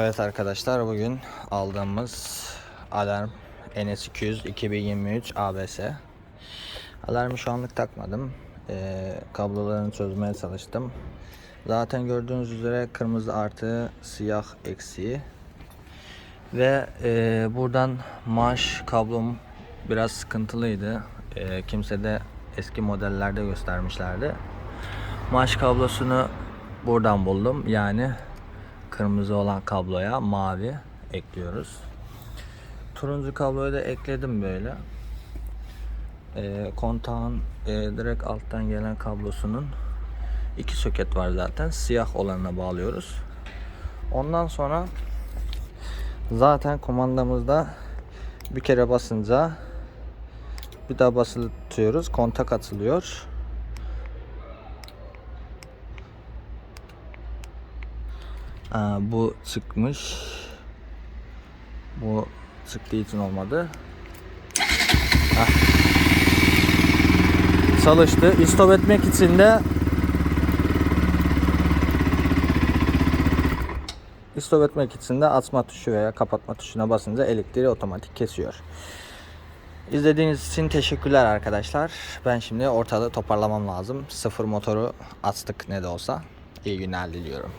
Evet arkadaşlar bugün aldığımız alarm NS200 2023 ABS. Alarmı şu anlık takmadım. Ee, kablolarını çözmeye çalıştım. Zaten gördüğünüz üzere kırmızı artı siyah eksiği. Ve e, buradan marş kablom biraz sıkıntılıydı. E, kimse de eski modellerde göstermişlerdi. Marş kablosunu buradan buldum. Yani kırmızı olan kabloya mavi ekliyoruz. Turuncu kabloyu da ekledim böyle. Ee, kontağın e, direkt alttan gelen kablosunun iki soket var zaten. Siyah olanına bağlıyoruz. Ondan sonra zaten kumandamızda bir kere basınca bir daha basılı tutuyoruz. Kontak atılıyor. Aa, bu çıkmış. Bu çıktığı için olmadı. Hah. Çalıştı. İstop etmek için de İstop etmek için de açma tuşu veya kapatma tuşuna basınca elektriği otomatik kesiyor. İzlediğiniz için teşekkürler arkadaşlar. Ben şimdi ortalığı toparlamam lazım. Sıfır motoru açtık ne de olsa. İyi günler diliyorum.